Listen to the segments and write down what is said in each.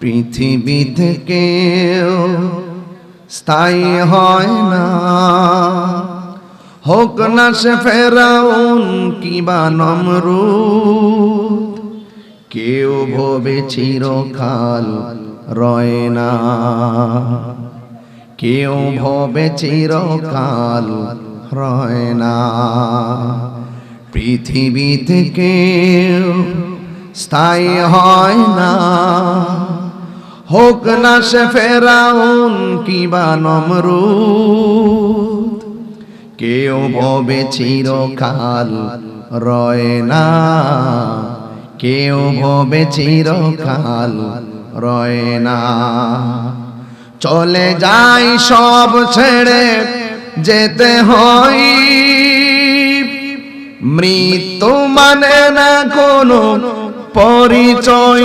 পৃথিবী থেকে স্থায়ী হয় না। হোক না সে ফেরাউন কিবা নমরুদ, কেউ ভবে চিরকাল রয় না। কেউ ভবে চিরকাল রয় না। পৃথিবী থেকে স্থায়ী হয় না। হোক না সে ফেরাউন কিবা নমরুদ, কেউ ভবে চিরকাল রয় না। কেউ ভবে চিরকাল রয় না। চলে যাই সব ছেড়ে যেতে হয়। মৃত্যু মানে না কোনো পরিচয়।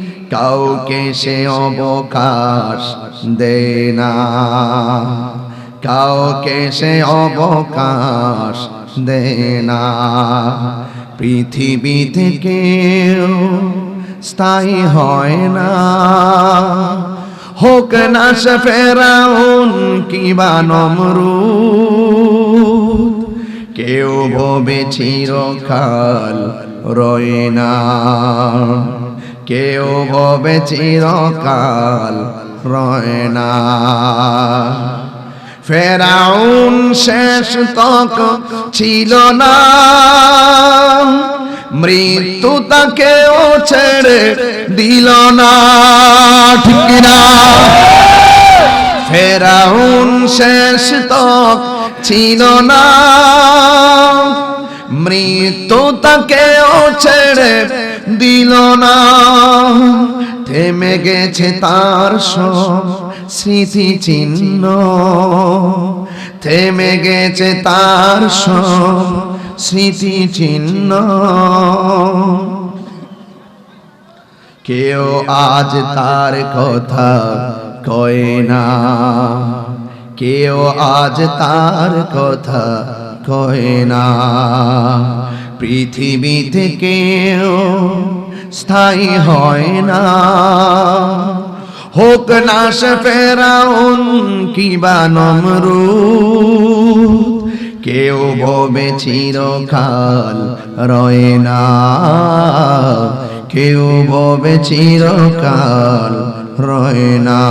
কাউকে সে অবকাশ দে না কাউকে সে অবকাশ দে না পৃথিবী থেকে স্থায়ী হয় না। হোক না সে ফেরাউন কিবা নমরুদ, কেউ ভবে চিরকাল রয় না। কেউ ভবে চিরকাল রয় না। ফেরাউন শেষ তক ছিল না। মৃত্যু তাকেও ছেড়ে দিল না। ঠিক না ফেরাউন শেষ তক ছিল না। মৃত্যু তাকেও ছেড়ে দিল না। থেমে গেছে তার সব স্মৃতি চিহ্ন। থেমে গেছে তার সব স্মৃতি চিহ্ন। কেউ আজ তার কথা কয় না। কেউ আজ তার কথা কয় না। পৃথিবীতে কেউ স্থায়ী হয় না। হোক নাশ ফেরাউন কিবা নমরু কেউ ভবে চিরকাল রয়ে না। কেউ ভবে চিরকাল রয়ে না।